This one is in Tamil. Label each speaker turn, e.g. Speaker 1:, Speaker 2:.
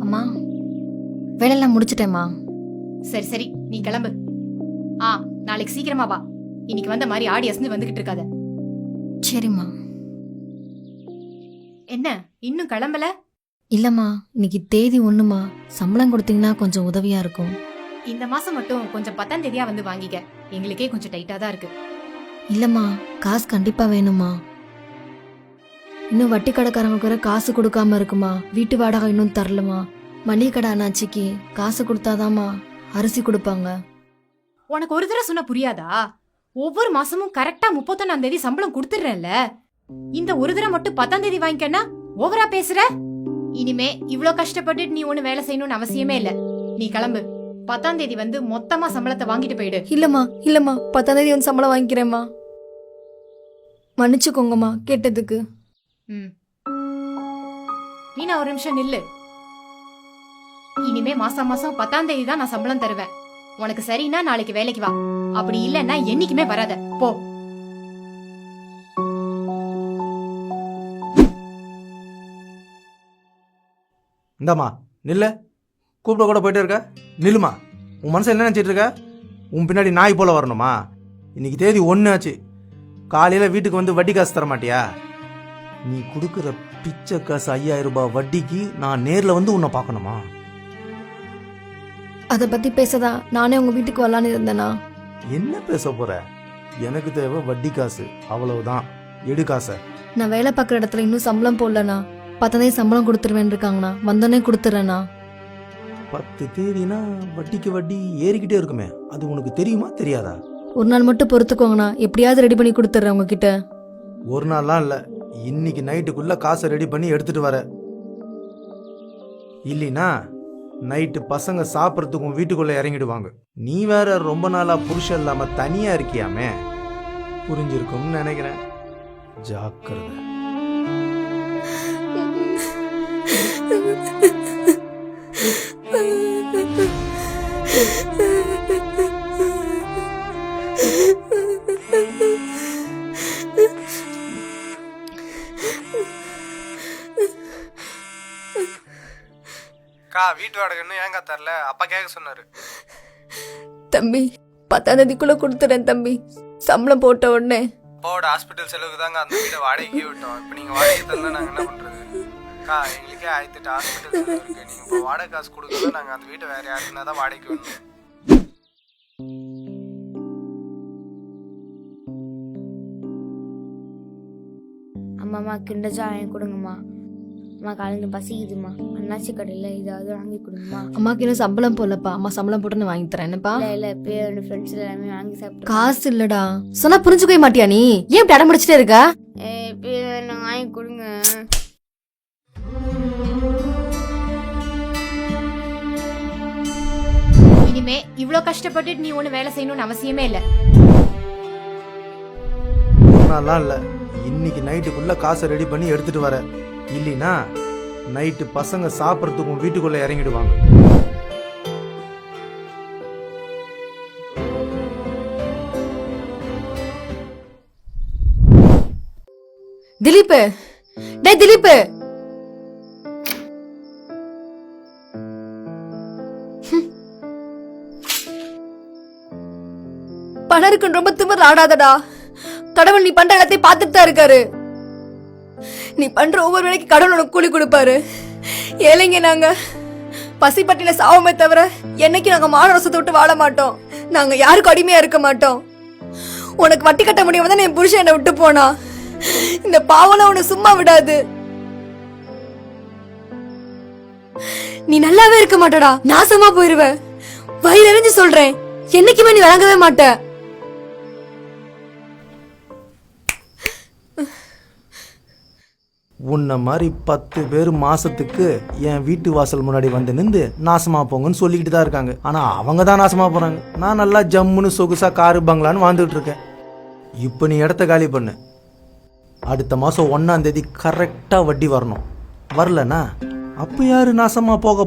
Speaker 1: அம்மா வேலையெல்லாம் முடிச்சிட்டேம்மா.
Speaker 2: சரி சரி நீ கிளம்பு. ஆ நாளைக்கு சீக்கிரமா வா. இன்னைக்கு வந்த மாதிரி ஆடி அசந்து வந்துகிட்டு இருக்காத.
Speaker 1: சரிம்மா.
Speaker 2: என்ன இன்னும் கிளம்பல?
Speaker 1: இல்லம்மா இன்னைக்கு தேதி ஒண்ணுமா சம்பளம் கொடுத்தீங்கன்னா கொஞ்சம் உதவியா இருக்கும்.
Speaker 2: இந்த மாசம் மட்டும் கொஞ்சம் பத்தாம் தேதியா வந்து வாங்கிக்க. எங்களுக்கே கொஞ்சம் டைட்டா தான் இருக்கு.
Speaker 1: இல்லம்மா காசு கண்டிப்பா வேணுமா இன்னும் வட்டி கடைக்காரங்களுக்கு வேற காசு கொடுக்காம இருக்குமா? வீட்டு வாடகை இன்னும் தரலமா? மளிகை கடை அண்ணாச்சிக்கு காசு கொடுத்தாதாம்மா அரிசி கொடுப்பாங்க.
Speaker 2: உனக்கு ஒரு தடவை சொன்னா புரியாதா? ஒவ்வொரு மாசமும் கரெக்டா முப்பத்தொன்னாம் தேதி சம்பளம் கொடுத்துடுறேன்ல. இந்த ஒரு தடவை மட்டும் பத்தாம் தேதி வாங்கிக்கன்னா ஓவரா பேசுற? இனிமே இவ்ளோ கஷ்டப்பட்டு நீ ஒண்ணு வேலை செய்யணும்னு அவசியமே இல்ல. நீ கிளம்பு. பத்தாம் தேதி வந்து மொத்தமா சம்பளத்தை வாங்கிட்டு போயிடு.
Speaker 1: இல்லம்மா இல்லம்மா. பத்தாம் தேதி வந்து சம்பளம் வாங்கிக்கிறேம்மா. மன்னிச்சுக்கோங்கம்மா கேட்டதுக்கு.
Speaker 2: மீனா ஒரு நிமிஷம் நில்லு. இனிமே மாசம் மாசம் பத்தாம் தேதி தான் நான் சம்பளம் தருவேன். உனக்கு சரின்னா நாளைக்கு வேலைக்கு வா. அப்படி இல்லன்னா என்னைக்குமே வராத. போ.
Speaker 3: இந்தாம்மா நில்லு. கூப்பிட கூட போயிட்டே இருக்க. நில்லுமா உன் மனசு என்ன நினச்சிட்டு இருக்க? உன் பின்னாடி நாய் போல வரணுமா? இன்னைக்கு தேதி ஒன்று ஆச்சு. காலையில் வீட்டுக்கு வந்து வட்டி காசு தர மாட்டியா நீ கொடுக்குற பிச்சை காசு ஐயாயிரம் ரூபாய் வட்டிக்கு நான் நேரில் வந்து உன்னை பார்க்கணுமா?
Speaker 1: அதை பத்தி பேசதான் நானே உங்க வீட்டுக்கு வரலான்னு இருந்தேனா?
Speaker 3: என்ன பேச போற? எனக்கு தேவை வட்டி காசு. அவ்வளவுதான். எடு காசை.
Speaker 1: நான் வேலை பார்க்குற இடத்துல இன்னும் சம்பளம் போடலண்ணா பத்தாம் தேதி சம்பளம் கொடுத்துருவேன் இருக்காங்கண்ணா வந்தோடனே கொடுத்துட்றேண்ணா
Speaker 3: பத்து தேதினா வட்டிக்கு வட்டி ஏறிக்கிட்டே இருக்குமே. அது உனக்கு தெரியுமா தெரியாதா?
Speaker 1: ஒரு நாள் மட்டும் பொறுத்துக்கோங்கண்ணா. எப்படியாவது ரெடி பண்ணி கொடுத்துட்றேன் உங்ககிட்ட.
Speaker 3: ஒரு நாள்லாம் இல்லை. இன்னைக்கு நைட்டுக்குள்ள காசை ரெடி பண்ணி எடுத்துட்டு வர. இல்லைனா நைட்டு பசங்க சாப்பிட்றதுக்கும் வீட்டுக்குள்ளே வீட்டுக்குள்ள இறங்கிடுவாங்க. நீ வேற ரொம்ப நாளா புருஷன் இல்லாம தனியா இருக்கியாமே? புரிஞ்சிருக்கும்னு நினைக்கிறேன். ஜாக்கிரதை.
Speaker 4: அக்கா வீட்டு வாடகை இன்னும் ஏங்கா தரல? அப்பா கேட்க சொன்னாரு.
Speaker 1: தம்பி பத்தாம் தேதிக்குள்ள கொடுத்துறேன் தம்பி. சம்பளம் போட்ட உடனே.
Speaker 4: அப்பாவோட ஹாஸ்பிட்டல் செலவுக்கு தாங்க அந்த வீட்டை வாடகைக்கே விட்டோம். இப்போ நீங்க வாடகை தந்தா நாங்க என்ன பண்றது? அக்கா எங்களுக்கே ஆயிரத்தி எட்டு ஹாஸ்பிட்டல் செலவு இருக்கு. நீங்க இப்போ வாடகை காசு கொடுக்கல நாங்க அந்த வீட்டை வேற யாருக்குன்னா தான் வாடகைக்கு வேணும்
Speaker 5: அம்மாம்மா கிண்டர் ஜாய் வாங்கி கொடுங்கம்மா. அம்மா காலையில் பசிக்குதுமா அண்ணாச்சி கடையில் ஏதாவது வாங்கி கொடுங்கம்மா.
Speaker 1: அம்மாக்கு இன்னும் சம்பளம் போடலப்பா. அம்மா சம்பளம் போட்டு நான் வாங்கி தரேன். என்னப்பா?
Speaker 5: இல்லை இல்லை இப்போ என் ஃப்ரெண்ட்ஸ் எல்லாமே வாங்கி சாப்பிட்டு
Speaker 1: காசு இல்லடா. சொன்னா புரிஞ்சுக்கவே மாட்டியா நீ? ஏன் இப்படி அடம் பிடிச்சிட்டே இருக்க
Speaker 5: இப்போ நான் வாங்கி கொடுங்க.
Speaker 2: இனிமே இவ்ளோ கஷ்டப்பட்டு நீ ஒண்ணு வேலை செய்யணும்னு அவசியமே இல்ல.
Speaker 3: ஒரு நாள்லாம் இல்லை. இன்னைக்கு நைட்டுக்குள்ள காசை ரெடி பண்ணி எடுத்துட்டு வர. இல்லைனா நைட்டு பசங்க சாப்பிட்றதுக்கும் வீட்டுக்குள்ளே இறங்கிடுவாங்க.
Speaker 1: திலீப் டேய் திலீப் பணம் இருக்குன்னு ரொம்ப திமிர் ஆடாதடா. கடவுள் நீ பண்ற எல்லாத்தையும் பார்த்துட்டு தான் இருக்காரு. நீ பண்ற ஒவ்வொரு வேலைக்கு கடவுள் உனக்கு கூலி கொடுப்பாரு. ஏழைங்க நாங்க. பசி பட்டின சாவமே தவிர என்னைக்கு நாங்க மானரசத்தை விட்டு வாழ மாட்டோம். நாங்க யாருக்கும் அடிமையா இருக்க மாட்டோம். உனக்கு வட்டி கட்ட முடியாம தான் என் புருஷன் என்னை விட்டு போனா. இந்த பாவம்லாம் உன்னை சும்மா விடாது. நீ நல்லாவே இருக்க மாட்டடா. நாசமா போயிருவ. வயிறு எறிஞ்சு சொல்றேன். என்னைக்குமே நீ வழங்கவே மாட்ட.
Speaker 3: உன்னை மாதிரி பத்து பேர் மாசத்துக்கு என் வீட்டு வாசல் முன்னாடி வந்து நின்று நாசமா போங்கன்னு சொல்லிக்கிட்டு தான் இருக்காங்க. ஆனா அவங்க தான் நாசமா போறாங்க. நான் நல்லா ஜம்முன்னு சொகுசா காரு பங்களான்னு வாழ்ந்துட்டு இருக்கேன். இப்போ நீ இடத்த காலி பண்ணு. அடுத்த மாசம் ஒன்னாம் தேதி கரெக்டா வட்டி வரணும். வரலனா அப்ப யாரு நாசமா போக